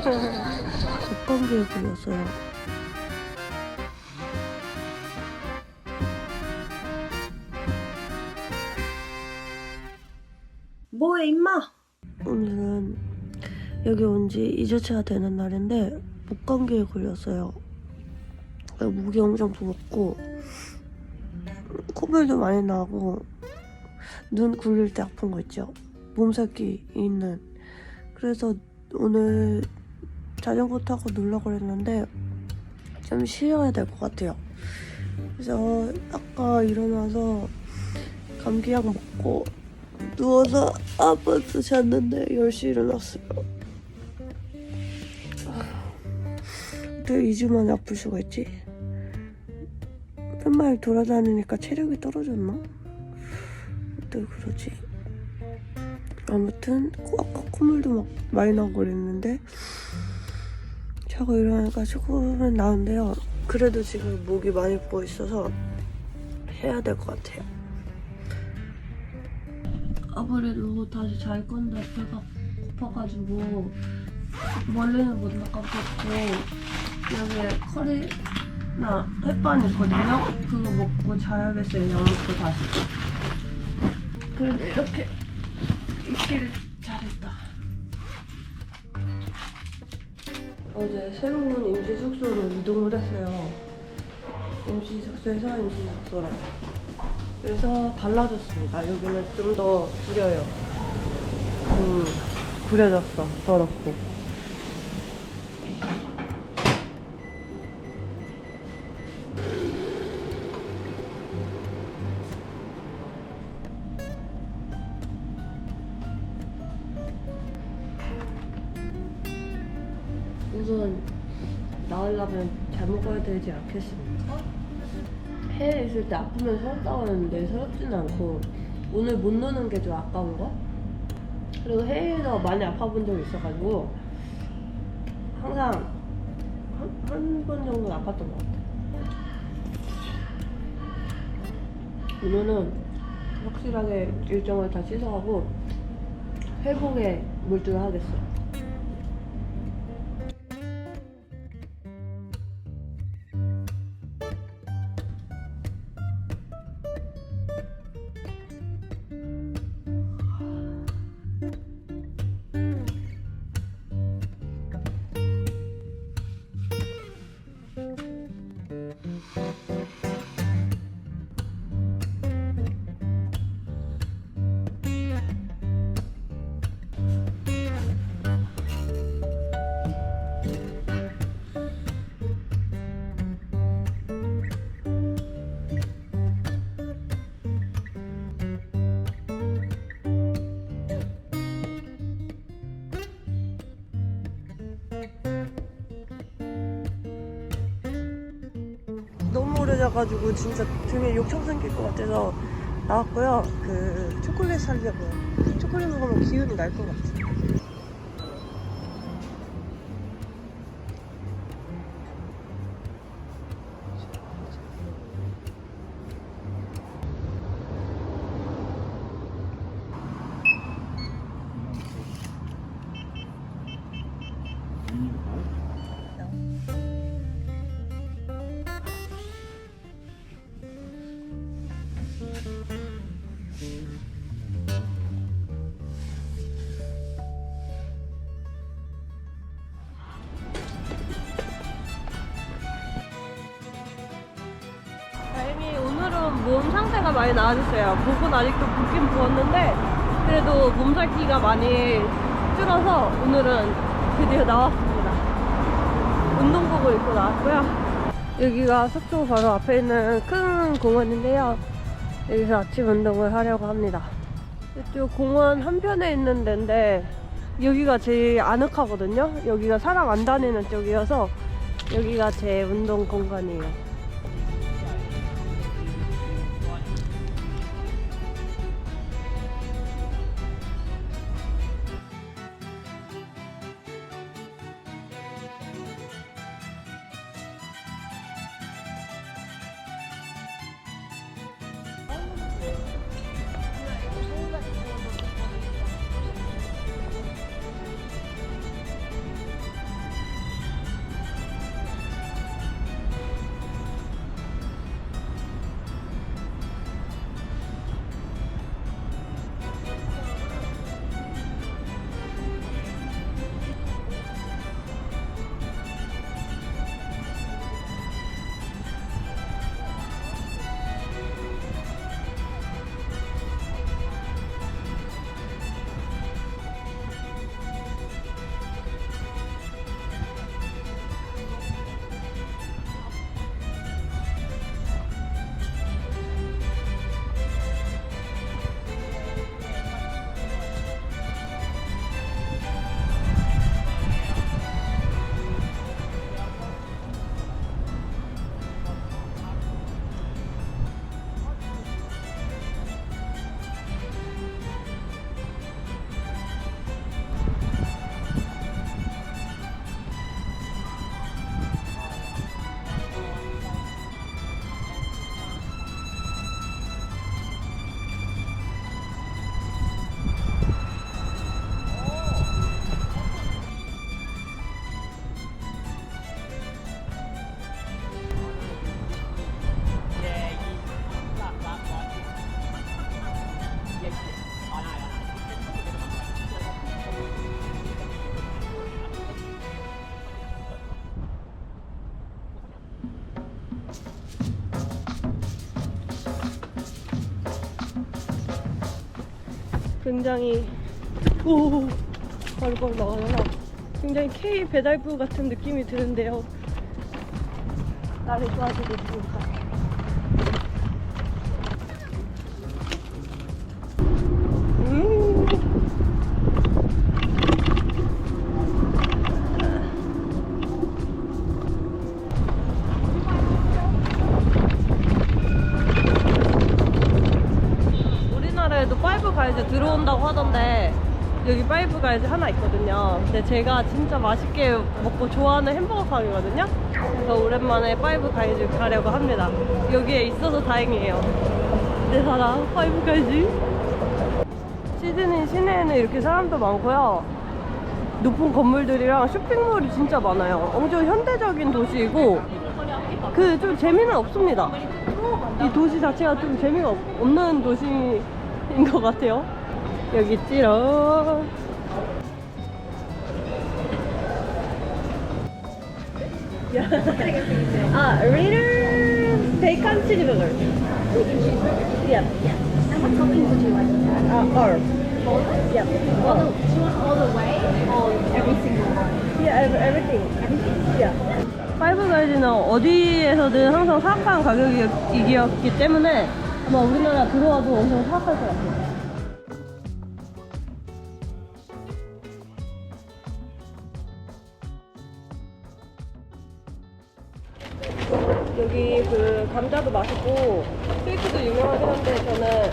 독감기에 걸렸어요. 뭐해 임마? 오늘은 여기 온 지 2주차가 되는 날인데 목감기에 걸렸어요. 목이 엄청 부었고 콧물도 많이 나고 눈 굴릴 때 아픈 거 있죠? 몸살기 있는 그래서 오늘 자전거 타고 놀려고 그랬는데 좀 쉬어야 될 것 같아요. 그래서 아까 일어나서 감기약 먹고 누워서 아파트 잤는데 10시 일어났어요. 어떻게 2주 만에 아플 수가 있지? 맨날 돌아다니니까 체력이 떨어졌나? 어떻게 그러지? 아무튼 아까 콧물도 막 많이 나고 그랬는데 자고 일어나니까 조금은 나은데요. 그래도 지금 목이 많이 부어 있어서 해야 될 것 같아요. 아무래도 다시 잘 건데 배가 고파가지고 원래는 못 나가겠고 여기에 커리나 햇반 있거든요. 그거 먹고 자야겠어요. 약 먹고 다시. 그래도 이렇게 있기를 어제 새로운 임시 숙소로 이동을 했어요. 임시 숙소에서 임시 숙소로. 그래서 달라졌습니다. 여기는 좀 더 구려요. 음, 구려졌어. 더럽고. 않겠습니까? 해외에 있을 때 아프면 서럽다고 하는데 서럽지는 않고 오늘 못 노는 게 좀 아까운 거? 그리고 해외에서 많이 아파본 적이 있어가지고 항상 한 번 정도 는 아팠던 것 같아. 오늘은 확실하게 일정을 다 취소하고 회복에 몰두를 하겠어. 자가지고 진짜 등에 욕청 생길 것 같아서 나왔고요. 그 초콜릿 사려고요. 초콜릿 먹으면 기운이 날 것 같아. 다 몸 상태가 많이 나아졌어요. 목은 아직도 붓긴 부었는데 그래도 몸살기가 많이 줄어서 오늘은 드디어 나왔습니다. 운동복을 입고 나왔고요. 여기가 숙소 바로 앞에 있는 큰 공원인데요. 여기서 아침 운동을 하려고 합니다. 이쪽 공원 한편에 있는 데인데 여기가 제일 아늑하거든요. 여기가 사람 안 다니는 쪽이어서 여기가 제 운동 공간이에요. 굉장히 오 바로바로 나가잖아 굉장히 K 배달부 같은 느낌이 드는데요. 나를 도와주고 있습니다 가이즈 들어온다고 하던데 여기 파이브 가이즈 하나 있거든요. 근데 제가 진짜 맛있게 먹고 좋아하는 햄버거 가게거든요. 그래서 오랜만에 파이브 가이즈 가려고 합니다. 여기에 있어서 다행이에요. 내 사랑 파이브 가이즈. 시드니 시내에는 이렇게 사람도 많고요. 높은 건물들이랑 쇼핑몰이 진짜 많아요. 엄청 현대적인 도시이고 그 좀 재미는 없습니다. 이 도시 자체가 좀 재미가 없, 없는 도시 인 것 같아요. 여기 있지롱. 아, 리를 베이컨 치즈버거. Yeah. And what toppings would you like add? 아, or. Yeah. All the, do you want all the way or every single one? Yeah, ev- everything. Yeah. 파이브 가이즈는 어디에서든 항상 사악한 가격이었기 때문에 아마 우리나라 들어와도 엄청 사악할 것 같아요. 여기 그 감자도 맛있고 스테이크도 유명하긴 한데 저는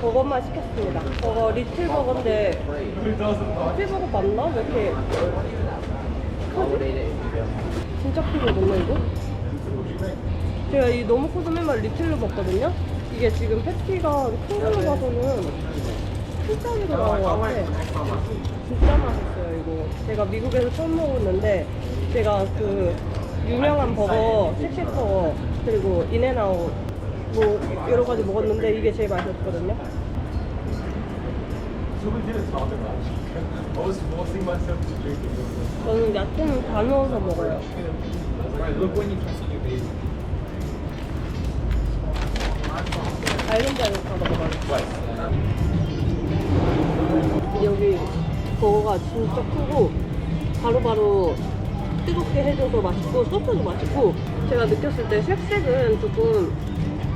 버거만 시켰습니다. 버거 리틀 버거인데 리틀 버거 맞나? 왜 이렇게 크지? 진짜 크거든요 이거? 제가 이 너무 커서 맨날 리틀로 먹거든요? 이게 지금 패티가 큰 걸로 봐서는 큰짜리로 나온 것 같아. 진짜 맛있어요 이거. 제가 미국에서 처음 먹었는데 제가 그 유명한 버거, 씩씩버거 그리고 인앤아웃 뭐 여러 가지 먹었는데 이게 제일 맛있었거든요. 저는 야채는 다 넣어서 먹어요. 여기 버거가 진짜 크고 바로바로 뜨겁게 해줘서 맛있고 소스도 맛있고 제가 느꼈을 때 쉑쉑은 조금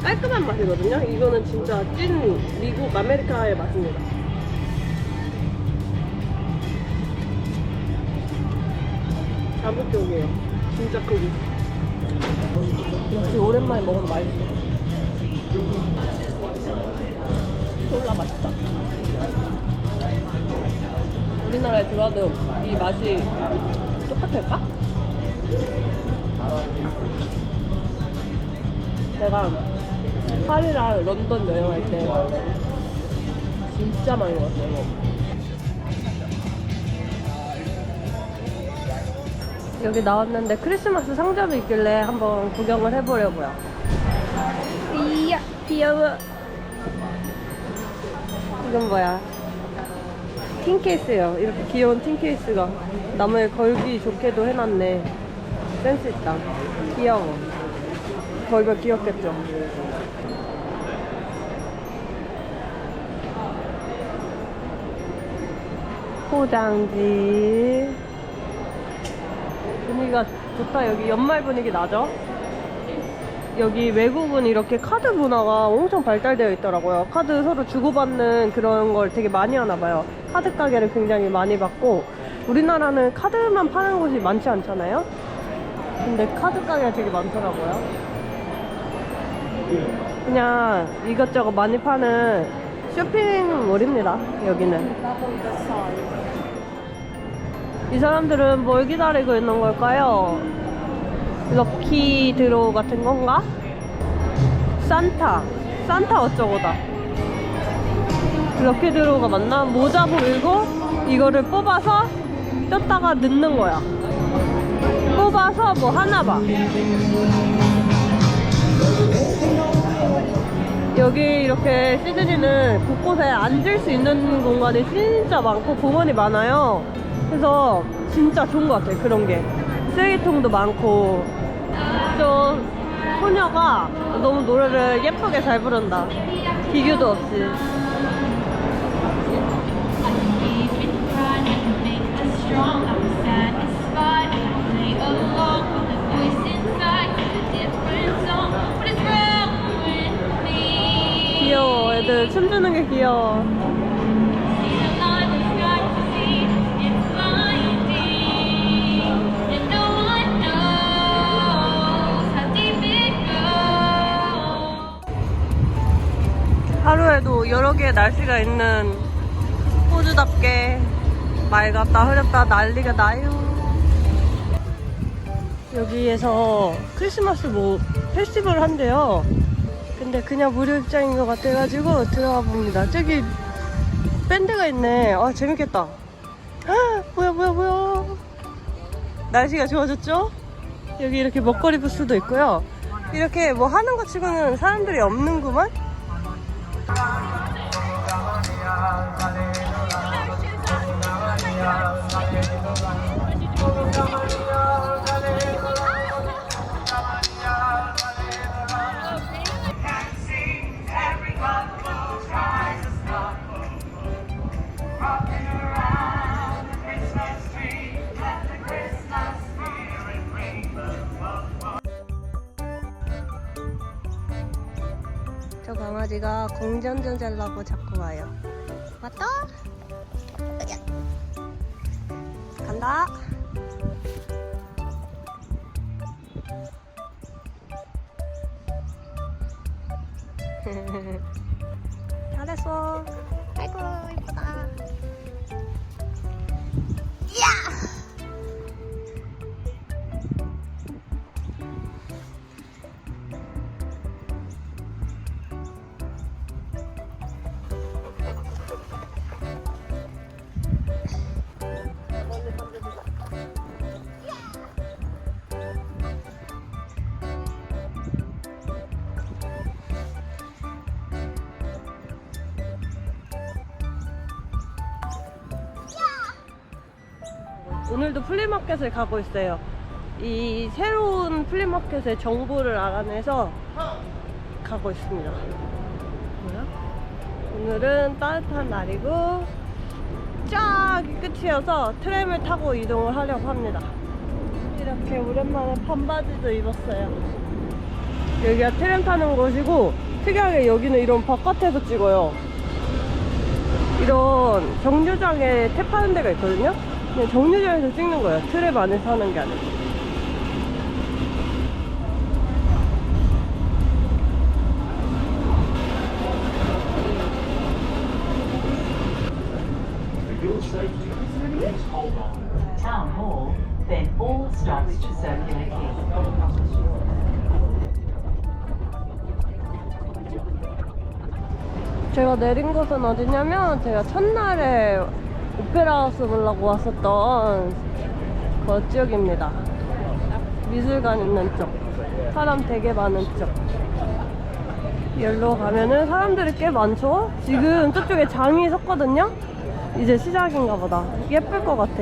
깔끔한 맛이거든요. 이거는 진짜 찐 미국 아메리카의 맛입니다. 자극적이에요. 진짜 크고. 역시 오랜만에 먹으면 맛있어. 졸라 맛있다. 우리나라에 들어와도 이 맛이 똑같을까? 내가 파리랑 런던 여행할 때 진짜 많이 먹었어요. 이거. 여기 나왔는데 크리스마스 상점이 있길래 한번 구경을 해보려고요. 이야, 귀여워. 이건 뭐야? 틴 케이스요. 이렇게 귀여운 틴 케이스가 남을 걸기 좋게도 해놨네. 센스 있다. 귀여워. 걸면 귀엽겠죠. 포장지. 분위기가 좋다. 여기 연말 분위기 나죠? 여기 외국은 이렇게 카드 문화가 엄청 발달되어 있더라고요. 카드 서로 주고받는 그런 걸 되게 많이 하나 봐요. 카드 가게를 굉장히 많이 받고 우리나라는 카드만 파는 곳이 많지 않잖아요. 근데 카드 가게가 되게 많더라고요. 그냥 이것저것 많이 파는 쇼핑몰입니다. 여기는. 이 사람들은 뭘 기다리고 있는 걸까요? 럭키 드로우 같은 건가? 산타. 산타 어쩌고다. 럭키 드로우가 맞나? 모자 보이고 이거를 뽑아서 떴다가 넣는 거야. 뽑아서 뭐 하나 봐. 여기 이렇게 시드니는 곳곳에 앉을 수 있는 공간이 진짜 많고 공원이 많아요. 그래서 진짜 좋은 것 같아요. 그런 게. 쓰레기통도 많고. 저 소녀가 너무 노래를 예쁘게 잘 부른다. 비교도 없이. 귀여워 애들 춤추는 게 귀여워 여러 개의 날씨가 있는 호주답게 맑았다 흐렸다 난리가 나요. 여기에서 크리스마스 뭐 페스티벌 한대요. 근데 그냥 무료 입장인 것 같아가지고 들어가 봅니다. 저기 밴드가 있네. 아 재밌겠다. 아, 뭐야 뭐야 뭐야. 날씨가 좋아졌죠? 여기 이렇게 먹거리 부스도 있고요. 이렇게 뭐 하는 것 치고는 사람들이 없는구만. 저 강아지가 공전 좀 잘라고 자꾸 으야. 간다. 오늘도 플리마켓을 가고 있어요. 이 새로운 플리마켓의 정보를 알아내서 가고 있습니다. 오늘은 따뜻한 날이고 쫙이 끝이어서 트램을 타고 이동을 하려고 합니다. 이렇게 오랜만에 반바지도 입었어요. 여기가 트램 타는 곳이고 특이하게 여기는 이런 바깥에서 찍어요. 이런 정류장에 탭 하는 데가 있거든요. 그냥 정류장에서 찍는 거예요. 트랩 안에서 하는 게 아니고. 제가 내린 곳은 어디냐면 제가 첫날에 오페라 하우스 보려고 왔었던 그 지역입니다. 미술관 있는 쪽. 사람 되게 많은 쪽. 여기로 가면은 사람들이 꽤 많죠? 지금 저쪽에 장이 섰거든요? 이제 시작인가 보다. 예쁠 것 같아.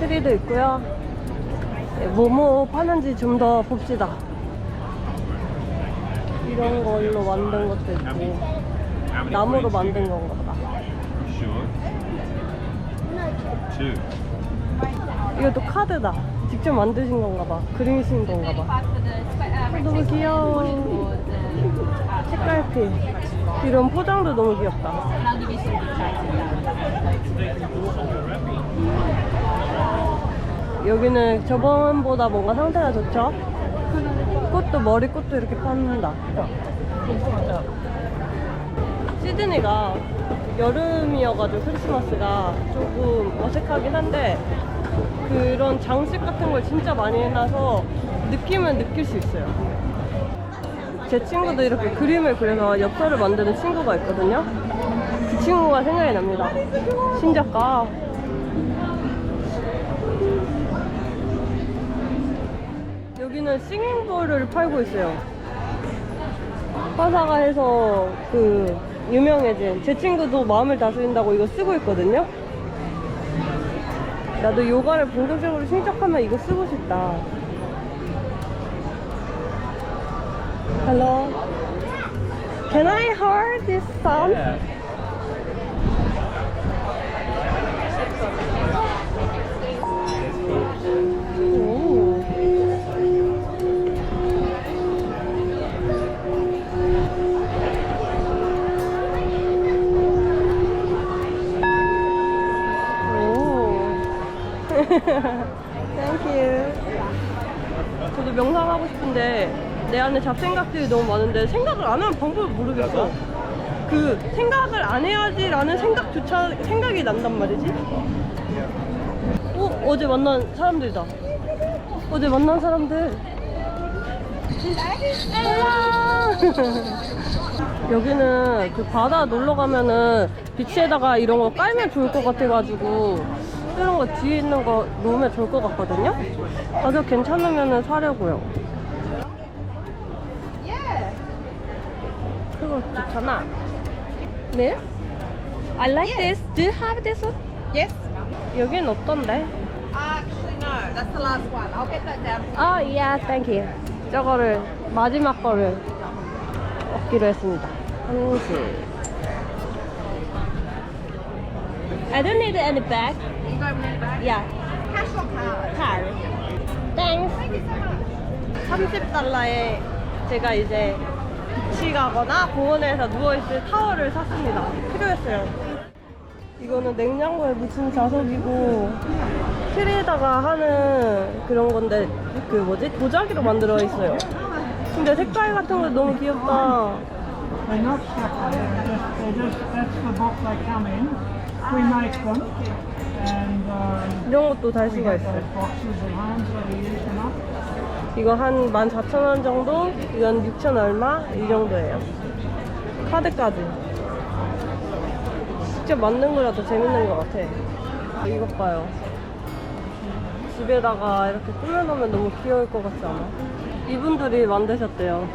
트리도 있고요. 네, 뭐뭐 파는지 좀 더 봅시다. 이런 걸로 만든 것도 있고. 나무로 만든 건가 보 Two. 이것도 카드다. 직접 만드신 건가 봐. 그리신 건가 봐. 너무 귀여워. 색깔피. 이런 포장도 너무 귀엽다. 여기는 저번보다 뭔가 상태가 좋죠? 꽃도 머리꽃도 이렇게 판다. 시드니가 여름이어가지고 크리스마스가 조금 어색하긴 한데 그런 장식 같은 걸 진짜 많이 해놔서 느낌은 느낄 수 있어요. 제 친구도 이렇게 그림을 그려서 엽서를 만드는 친구가 있거든요. 그 친구가 생각이 납니다. 신작가. 여기는 싱잉볼을 팔고 있어요. 화사가 해서 그 유명해진 제 친구도 마음을 다스린다고 이거 쓰고 있거든요. 나도 요가를 본격적으로 신청하면 이거 쓰고 싶다. Hello. Can I hear this sound? 오. 땡큐. 저도 명상 하고 싶은데 내 안에 잡생각들이 너무 많은데 생각을 안 하는 방법을 모르겠어. 그 생각을 안 해야지 라는 생각조차 생각이 난단 말이지. 어 어제 만난 사람들이다. 어제 만난 사람들. 여기는 그 바다 놀러 가면은 비치에다가 이런 거 깔면 좋을 것 같아가지고 이런 거 뒤에 있는 거 놓으면 좋을 것 같거든요. 가격 괜찮으면은 사려고요. 그거 좋잖아. 네? I like this. Do you have this one? Yes. 여긴 어떤데? Actually, no. That's the last one. I'll get that down. 아, yeah, thank you. 저거를 마지막 거를 얻기로 했습니다. 한시. I don't need any bag. Yeah, Cash or card? card. Thanks. Thank you so much. 30달러에 제가 이제 비치 가거나 공원에서 누워있을 타월을 샀습니다. 필요했어요. 이거는 냉장고에 묻힌 자석이고 트리에다가 하는 그런 건데 그 뭐지 도자기로 만들어 있어요. 근데 색깔 같은 거 너무 귀엽다. They're not separate. They're just, that's the box they come in. We make them. 이런 것도 달 수가 있어요. 이거 한 14,000원 정도, 이건 6,000 얼마 이 정도예요. 카드까지. 직접 만든 거라 더 재밌는 것 같아. 이것 봐요. 집에다가 이렇게 꾸며놓으면 너무 귀여울 것 같지 않아? 이분들이 만드셨대요.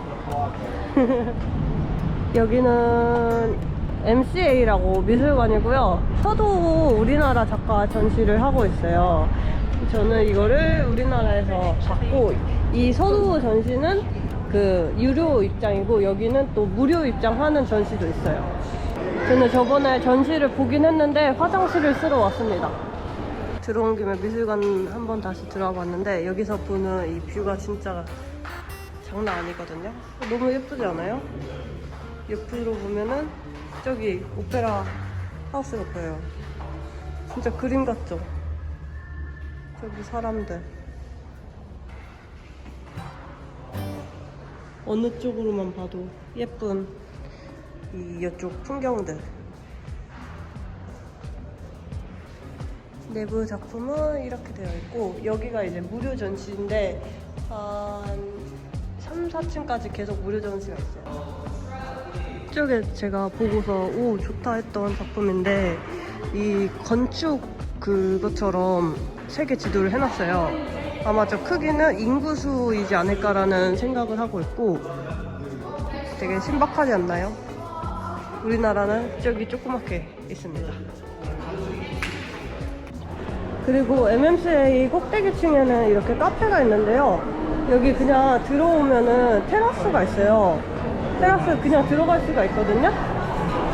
여기는 MCA라고 미술관이고요. 서도 우리나라 작가 전시를 하고 있어요. 저는 이거를 우리나라에서 받고 이 서도 전시는 그 유료 입장이고 여기는 또 무료 입장하는 전시도 있어요. 저는 저번에 전시를 보긴 했는데 화장실을 쓰러 왔습니다. 들어온 김에 미술관 한번 다시 들어와 봤는데 여기서 보는 이 뷰가 진짜 장난 아니거든요. 너무 예쁘지 않아요? 옆으로 보면은 저기 오페라 하우스가 보여요. 진짜 그림 같죠? 저기 사람들. 어느 쪽으로만 봐도 예쁜 이 이쪽 풍경들. 내부 작품은 이렇게 되어 있고 여기가 이제 무료 전시인데 한 3, 4층까지 계속 무료 전시가 있어요. 이쪽에 제가 보고서 오 좋다 했던 작품인데 이 건축 그것처럼 세계 지도를 해놨어요. 아마 저 크기는 인구수이지 않을까라는 생각을 하고 있고 되게 신박하지 않나요? 우리나라는 저기 조그맣게 있습니다. 그리고 MMCA 꼭대기층에는 이렇게 카페가 있는데요. 여기 그냥 들어오면은 테라스가 있어요. 테라스 그냥 들어갈 수가 있거든요.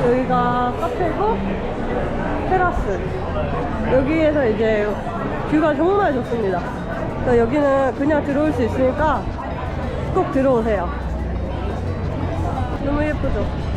여기가 카페고 테라스. 여기에서 이제 뷰가 정말 좋습니다. 그래서 여기는 그냥 들어올 수 있으니까 꼭 들어오세요. 너무 예쁘죠?